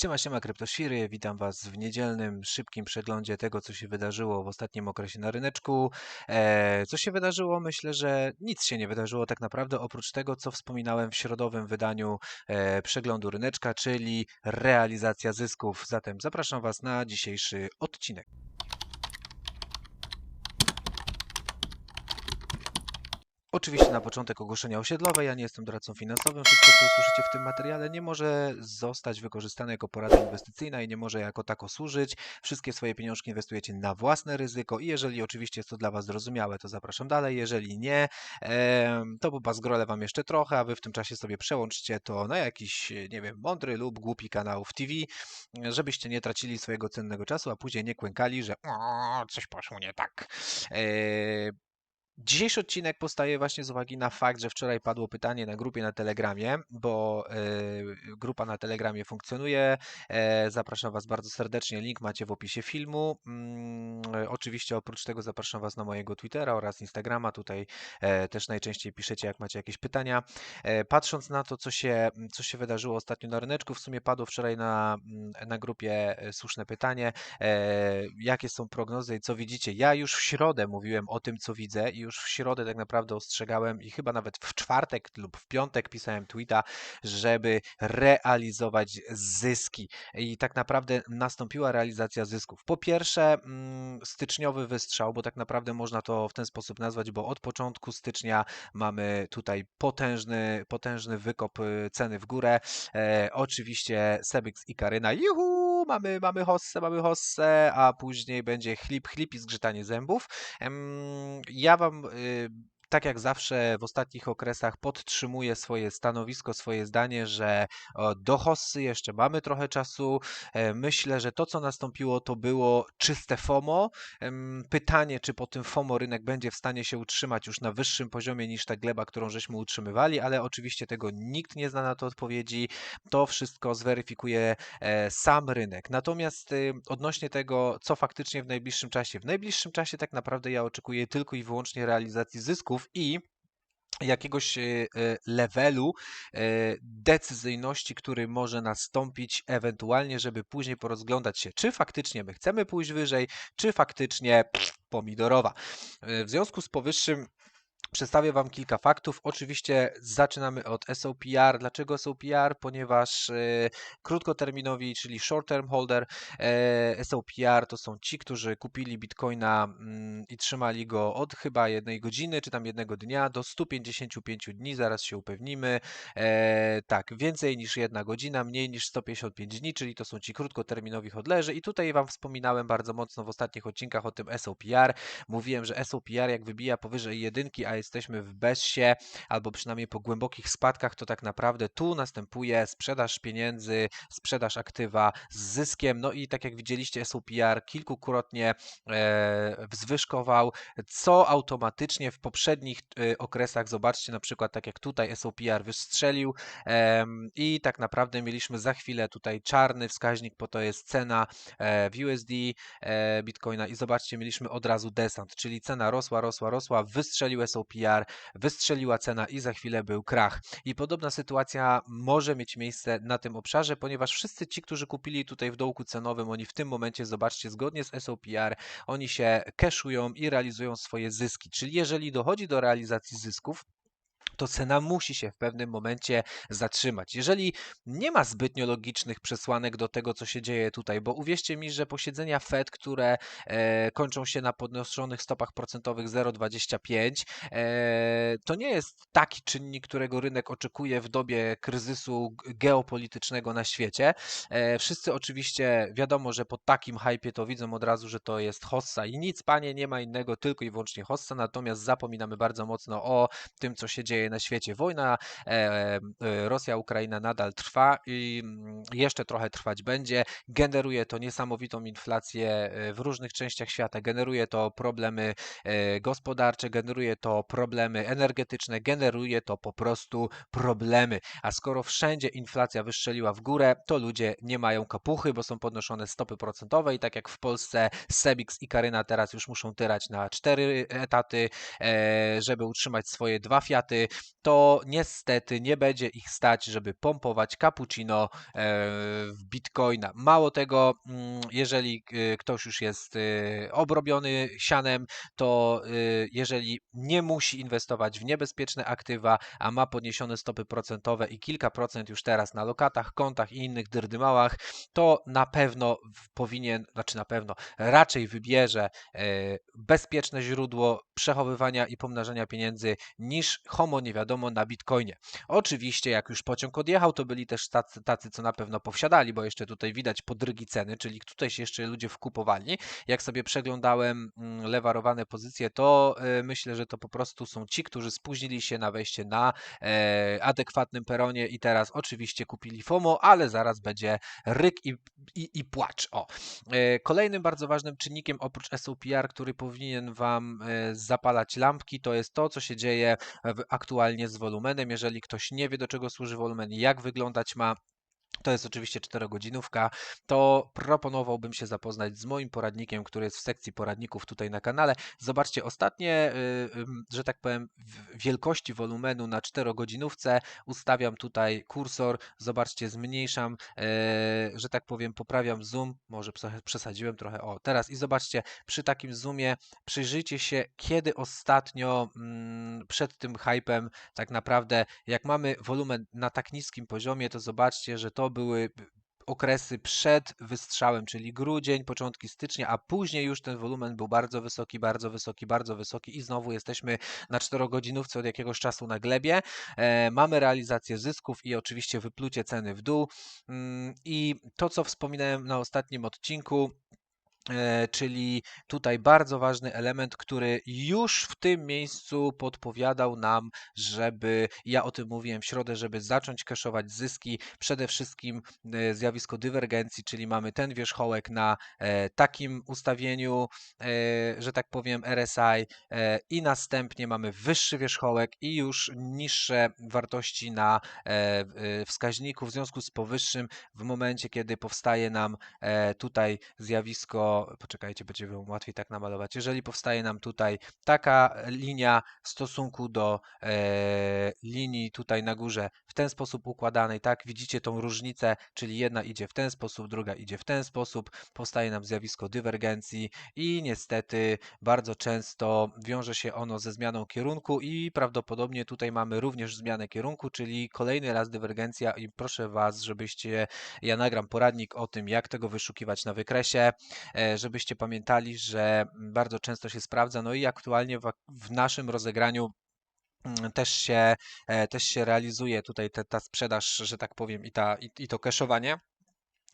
Siema, siema kryptoświry, witam Was w niedzielnym, szybkim przeglądzie tego, co się wydarzyło w ostatnim okresie na ryneczku. E, co się wydarzyło? Myślę, że nic się nie wydarzyło tak naprawdę, oprócz tego, co wspominałem w środowym wydaniu e, przeglądu ryneczka, czyli realizacja zysków. Zatem zapraszam Was na dzisiejszy odcinek. Oczywiście na początek ogłoszenia osiedlowe. Ja nie jestem doradcą finansowym. Wszystko, co usłyszycie w tym materiale, nie może zostać wykorzystane jako porada inwestycyjna i nie może jako tako służyć. Wszystkie swoje pieniążki inwestujecie na własne ryzyko i jeżeli oczywiście jest to dla Was zrozumiałe, to zapraszam dalej. Jeżeli nie, to bo zgrolę Wam jeszcze trochę, a Wy w tym czasie sobie przełączcie to na jakiś, nie wiem, mądry lub głupi kanał w TV, żebyście nie tracili swojego cennego czasu, a później nie kłękali, że "O, coś poszło nie tak. Dzisiejszy odcinek powstaje właśnie z uwagi na fakt, że wczoraj padło pytanie na grupie na Telegramie, bo e, grupa na Telegramie funkcjonuje. E, zapraszam Was bardzo serdecznie. Link macie w opisie filmu. Mm, e, oczywiście oprócz tego zapraszam Was na mojego Twittera oraz Instagrama. Tutaj też najczęściej piszecie, jak macie jakieś pytania. Patrząc na to, co się, co się wydarzyło ostatnio na ryneczku, w sumie padło wczoraj na, na grupie słuszne pytanie, jakie są prognozy i co widzicie. Ja już w środę mówiłem o tym, co widzę i już w środę tak naprawdę ostrzegałem i chyba nawet w czwartek lub w piątek pisałem tweeta, żeby realizować zyski. I tak naprawdę nastąpiła realizacja zysków. Po pierwsze, mm, styczniowy wystrzał, bo tak naprawdę można to w ten sposób nazwać, bo od początku stycznia mamy tutaj potężny, potężny wykop y, ceny w górę. E, oczywiście Sebix i Karyna, juhu, mamy, mamy hossę, mamy hossę, a później będzie chlip, chlip i zgrzytanie zębów. Ja wam y, tak jak zawsze w ostatnich okresach podtrzymuję swoje stanowisko, swoje zdanie, że do hossy jeszcze mamy trochę czasu. E, Myślę, że to, co nastąpiło, to było czyste FOMO. Pytanie, czy po tym FOMO rynek będzie w stanie się utrzymać już na wyższym poziomie niż ta gleba, którą żeśmy utrzymywali, ale oczywiście tego nikt nie zna na to odpowiedzi. To wszystko zweryfikuje e, sam rynek. Natomiast y, odnośnie tego, co faktycznie w najbliższym czasie, w najbliższym czasie tak naprawdę ja oczekuję tylko i wyłącznie realizacji zysków i jakiegoś e, e, levelu e, decyzyjności, który może nastąpić ewentualnie, żeby później porozglądać się, czy faktycznie my chcemy pójść wyżej, czy faktycznie pomidorowa. W związku z powyższym Przedstawię Wam kilka faktów. Oczywiście zaczynamy od SOPR. Dlaczego SOPR? Ponieważ e, krótkoterminowi, czyli short term holder, e, SOPR to są ci, którzy kupili bitcoina mm, i trzymali go od chyba jednej godziny, czy tam jednego dnia do 155 dni. Zaraz się upewnimy. E, tak, więcej niż jedna godzina, mniej niż 155 dni, czyli to są ci krótkoterminowi hodlerzy. I tutaj Wam wspominałem bardzo mocno w ostatnich odcinkach o tym SOPR. Mówiłem, że SOPR jak wybija powyżej jedynki, a jesteśmy w bezsie, albo przynajmniej po głębokich spadkach, to tak naprawdę tu następuje sprzedaż pieniędzy, sprzedaż aktywa z zyskiem. No i tak jak widzieliście, SOPR kilkukrotnie e, wzwyżkował, co automatycznie w poprzednich e, okresach, zobaczcie na przykład tak jak tutaj SOPR wystrzelił em, i tak naprawdę mieliśmy za chwilę tutaj czarny wskaźnik, bo to jest cena e, w USD e, Bitcoina i zobaczcie, mieliśmy od razu desant, czyli cena rosła, rosła, rosła, wystrzelił SOPR, wystrzeliła cena i za chwilę był krach. I podobna sytuacja może mieć miejsce na tym obszarze, ponieważ wszyscy ci, którzy kupili tutaj w dołku cenowym, oni w tym momencie, zobaczcie, zgodnie z SOPR, oni się cashują i realizują swoje zyski. Czyli jeżeli dochodzi do realizacji zysków, to cena musi się w pewnym momencie zatrzymać. Jeżeli nie ma zbytnio logicznych przesłanek do tego, co się dzieje tutaj, bo uwierzcie mi, że posiedzenia Fed, które e, kończą się na podnoszonych stopach procentowych 0,25, e, to nie jest taki czynnik, którego rynek oczekuje w dobie kryzysu geopolitycznego na świecie. E, wszyscy oczywiście wiadomo, że po takim hypie to widzą od razu, że to jest hossa i nic, panie, nie ma innego, tylko i wyłącznie hossa, natomiast zapominamy bardzo mocno o tym, co się dzieje na świecie. Wojna e, Rosja-Ukraina nadal trwa i mm, jeszcze trochę trwać będzie. Generuje to niesamowitą inflację e, w różnych częściach świata, generuje to problemy e, gospodarcze, generuje to problemy energetyczne, generuje to po prostu problemy. A skoro wszędzie inflacja wystrzeliła w górę, to ludzie nie mają kapuchy, bo są podnoszone stopy procentowe i tak jak w Polsce Sebix i Karyna teraz już muszą tyrać na cztery etaty, e, żeby utrzymać swoje dwa fiaty, to niestety nie będzie ich stać, żeby pompować cappuccino e, w bitcoina. Mało tego, mm, jeżeli e, ktoś już jest e, obrobiony sianem, to jeżeli nie musi inwestować w niebezpieczne aktywa, a ma podniesione stopy procentowe i kilka procent już teraz na lokatach, kontach i innych dyrdymałach, to na pewno powinien, znaczy na pewno, raczej wybierze bezpieczne źródło przechowywania i pomnażania pieniędzy niż homo nie wiadomo na bitcoinie. Oczywiście, jak już pociąg odjechał, to byli też tacy, tacy, co na pewno powsiadali, bo jeszcze tutaj widać podrygi ceny, czyli tutaj się jeszcze ludzie wkupowali. Jak sobie przeglądałem mm, lewarowane pozycje, to e, myślę, że to po prostu są ci, którzy spóźnili się na wejście na e, adekwatnym peronie i teraz oczywiście kupili FOMO, ale zaraz będzie ryk i, i, i płacz. O. E, kolejnym bardzo ważnym czynnikiem oprócz SOPR, który powinien Wam zapalać lampki, to jest to, co się dzieje aktualnie z wolumenem. Jeżeli ktoś nie wie, do czego służy wolumen, jak wyglądać ma, to jest oczywiście 4-godzinówka, to proponowałbym się zapoznać z moim poradnikiem, który jest w sekcji poradników tutaj na kanale. Zobaczcie, ostatnie, y, że tak powiem, wielkości wolumenu na 4-godzinówce ustawiam tutaj kursor, zobaczcie, zmniejszam, e, że tak powiem, poprawiam zoom, może przesadziłem trochę, o teraz i zobaczcie, przy takim zoomie przyjrzyjcie się, kiedy ostatnio mm, przed tym hypem tak naprawdę, jak mamy wolumen na tak niskim poziomie, to zobaczcie, że to były okresy przed wystrzałem, czyli grudzień, początki stycznia, a później już ten wolumen był bardzo wysoki, bardzo wysoki, bardzo wysoki i znowu jesteśmy na 4-godzinówce od jakiegoś czasu na glebie. E, mamy realizację zysków i oczywiście wyplucie ceny w dół. Mm, I to, co wspominałem na ostatnim odcinku, E, czyli tutaj bardzo ważny element, który już w tym miejscu podpowiadał nam, żeby, ja o tym mówiłem w środę, żeby zacząć kaszować zyski, przede wszystkim e, zjawisko dywergencji, czyli mamy ten wierzchołek na e, takim ustawieniu, że tak powiem RSI i następnie mamy wyższy wierzchołek i już niższe wartości na wskaźniku, w związku z powyższym w momencie, kiedy powstaje nam tutaj zjawisko poczekajcie, będzie wam łatwiej tak namalować. Jeżeli powstaje nam tutaj taka linia w stosunku do e, linii tutaj na górze w ten sposób układanej, tak, widzicie tą różnicę, czyli jedna idzie w ten sposób, druga idzie w ten sposób, powstaje nam zjawisko dywergencji i niestety bardzo często wiąże się ono ze zmianą kierunku i prawdopodobnie tutaj mamy również zmianę kierunku, czyli kolejny raz dywergencja i proszę Was, żebyście, ja nagram poradnik o tym, jak tego wyszukiwać na wykresie, e, żebyście pamiętali, że bardzo często się sprawdza, no i aktualnie w, w naszym rozegraniu mm, też się, e, też się realizuje tutaj te, ta sprzedaż, że tak powiem, i, ta, i, i to cashowanie.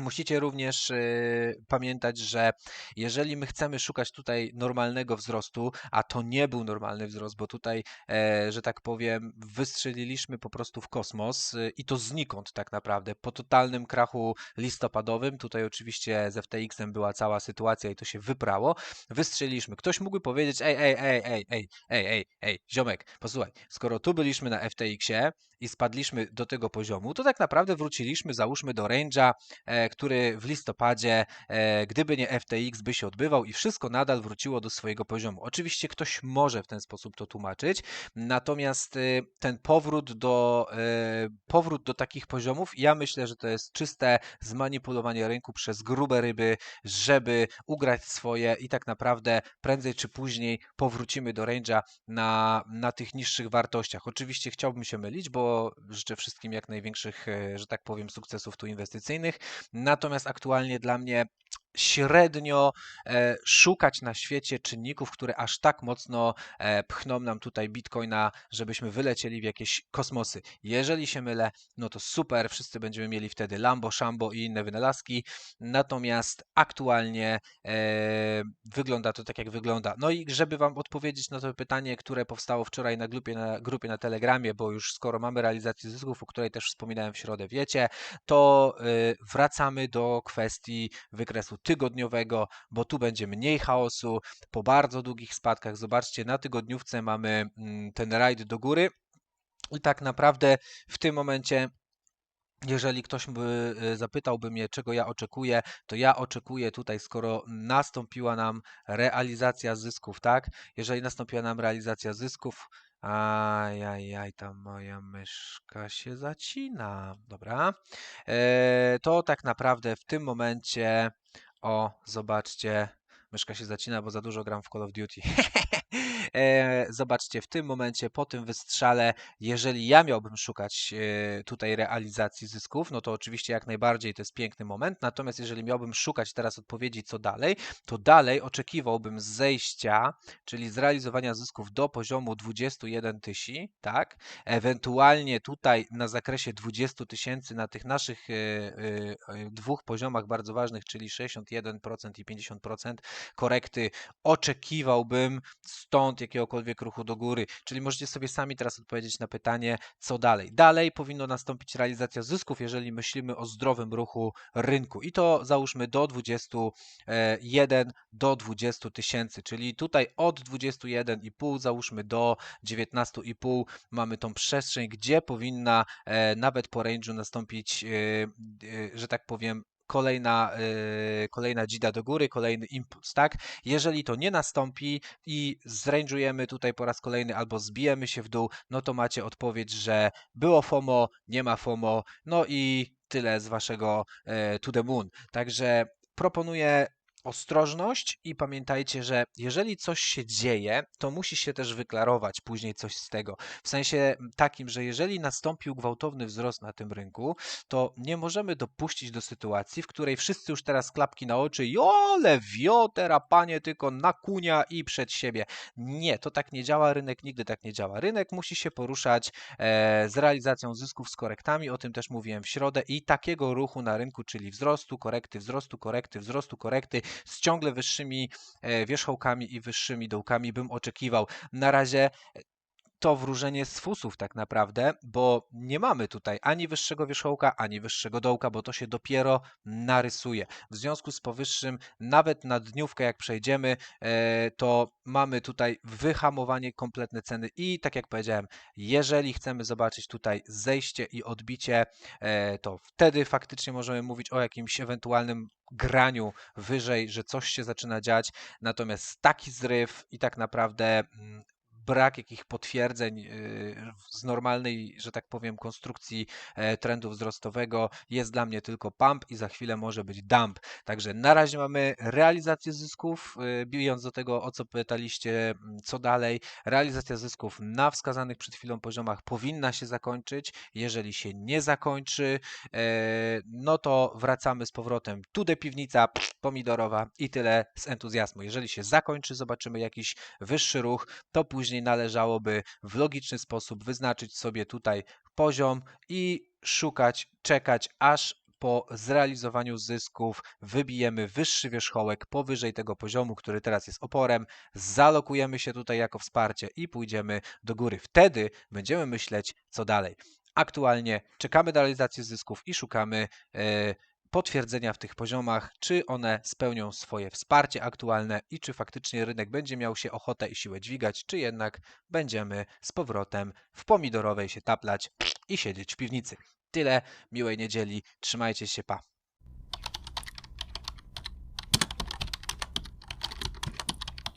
Musicie również y, pamiętać, że jeżeli my chcemy szukać tutaj normalnego wzrostu, a to nie był normalny wzrost, bo tutaj, e, że tak powiem, wystrzeliliśmy po prostu w kosmos y, i to znikąd tak naprawdę. Po totalnym krachu listopadowym, tutaj oczywiście z FTX-em była cała sytuacja i to się wyprało, wystrzeliliśmy. Ktoś mógłby powiedzieć, ej, ej, ej, ej, ej, ej, ej, ej, ziomek, posłuchaj, skoro tu byliśmy na FTX-ie i spadliśmy do tego poziomu, to tak naprawdę wróciliśmy, załóżmy do range'a, e, który w listopadzie, e, gdyby nie FTX, by się odbywał i wszystko nadal wróciło do swojego poziomu. Oczywiście ktoś może w ten sposób to tłumaczyć, natomiast y, ten powrót do, e, powrót do takich poziomów, ja myślę, że to jest czyste zmanipulowanie rynku przez grube ryby, żeby ugrać swoje i tak naprawdę prędzej czy później powrócimy do range'a na, na tych niższych wartościach. Oczywiście chciałbym się mylić, bo życzę wszystkim jak największych, e, że tak powiem, sukcesów tu inwestycyjnych. Natomiast aktualnie dla mnie średnio e, szukać na świecie czynników, które aż tak mocno e, pchną nam tutaj Bitcoina, żebyśmy wylecieli w jakieś kosmosy. Jeżeli się mylę, no to super, wszyscy będziemy mieli wtedy Lambo, Shambo i inne wynalazki, natomiast aktualnie e, wygląda to tak, jak wygląda. No i żeby Wam odpowiedzieć na to pytanie, które powstało wczoraj na grupie na, grupie na Telegramie, bo już skoro mamy realizację zysków, o której też wspominałem w środę, wiecie, to wracamy do kwestii wykresu tygodniowego, bo tu będzie mniej chaosu po bardzo długich spadkach. Zobaczcie, na tygodniówce mamy mm, ten rajd do góry i tak naprawdę w tym momencie Jeżeli ktoś by y, zapytałby mnie, czego ja oczekuję, to ja oczekuję tutaj, skoro nastąpiła nam realizacja zysków, tak? Jeżeli nastąpiła nam realizacja zysków, ajajaj, ta moja myszka się zacina, dobra, e, to tak naprawdę w tym momencie, o, zobaczcie, myszka się zacina, bo za dużo gram w Call of Duty. E, Zobaczcie, w tym momencie, po tym wystrzale, jeżeli ja miałbym szukać e, tutaj realizacji zysków, no to oczywiście jak najbardziej to jest piękny moment. Natomiast jeżeli miałbym szukać teraz odpowiedzi, co dalej, to dalej oczekiwałbym zejścia, czyli zrealizowania zysków do poziomu 21 tysięcy, tak? Ewentualnie tutaj na zakresie 20 tysięcy na tych naszych e, dwóch poziomach bardzo ważnych, czyli 61% i 50% korekty, oczekiwałbym stąd jakiegokolwiek ruchu do góry. Czyli możecie sobie sami teraz odpowiedzieć na pytanie, co dalej. Dalej powinno nastąpić realizacja zysków, jeżeli myślimy o zdrowym ruchu rynku. I to załóżmy do 21 do 20 tysięcy, czyli tutaj od 21,5 załóżmy do 19,5 mamy tą przestrzeń, gdzie powinna e, nawet po range'u nastąpić, e, e, że tak powiem, kolejna, e, kolejna dzida do góry, kolejny impuls, tak? Jeżeli to nie nastąpi i zrange'ujemy tutaj po raz kolejny albo zbijemy się w dół, no to macie odpowiedź, że było FOMO, nie ma FOMO, no i tyle z waszego e, to the moon. Także proponuję ostrożność i pamiętajcie, że jeżeli coś się dzieje, to musi się też wyklarować później coś z tego. W sensie takim, że jeżeli nastąpił gwałtowny wzrost na tym rynku, to nie możemy dopuścić do sytuacji, w której wszyscy już teraz klapki na oczy i ole wiotera, panie, tylko na kunia i przed siebie. Nie, to tak nie działa, rynek nigdy tak nie działa. Rynek musi się poruszać e, z realizacją zysków, z korektami, o tym też mówiłem w środę i takiego ruchu na rynku, czyli wzrostu, korekty, wzrostu, korekty, wzrostu, korekty, z ciągle wyższymi e, wierzchołkami i wyższymi dołkami bym oczekiwał. Na razie e, to wróżenie z fusów tak naprawdę, bo nie mamy tutaj ani wyższego wierzchołka, ani wyższego dołka, bo to się dopiero narysuje. W związku z powyższym, nawet na dniówkę jak przejdziemy, e, to mamy tutaj wyhamowanie kompletne ceny i tak jak powiedziałem, jeżeli chcemy zobaczyć tutaj zejście i odbicie, e, to wtedy faktycznie możemy mówić o jakimś ewentualnym graniu wyżej, że coś się zaczyna dziać. Natomiast taki zryw i tak naprawdę mm, brak jakich potwierdzeń yy, z normalnej, że tak powiem, konstrukcji e, trendu wzrostowego jest dla mnie tylko pump i za chwilę może być dump. Także na razie mamy realizację zysków, yy, bijąc do tego, o co pytaliście, mm, co dalej. Realizacja zysków na wskazanych przed chwilą poziomach powinna się zakończyć. Jeżeli się nie zakończy, e, no to wracamy z powrotem tu piwnica pomidorowa i tyle z entuzjazmu. Jeżeli się zakończy, zobaczymy jakiś wyższy ruch, to później należałoby w logiczny sposób wyznaczyć sobie tutaj poziom i szukać, czekać, aż po zrealizowaniu zysków wybijemy wyższy wierzchołek powyżej tego poziomu, który teraz jest oporem, zalokujemy się tutaj jako wsparcie i pójdziemy do góry. Wtedy będziemy myśleć, co dalej. Aktualnie czekamy na realizację zysków i szukamy e, potwierdzenia w tych poziomach, czy one spełnią swoje wsparcie aktualne i czy faktycznie rynek będzie miał się ochotę i siłę dźwigać, czy jednak będziemy z powrotem w pomidorowej się taplać i siedzieć w piwnicy. Tyle, miłej niedzieli, trzymajcie się, pa.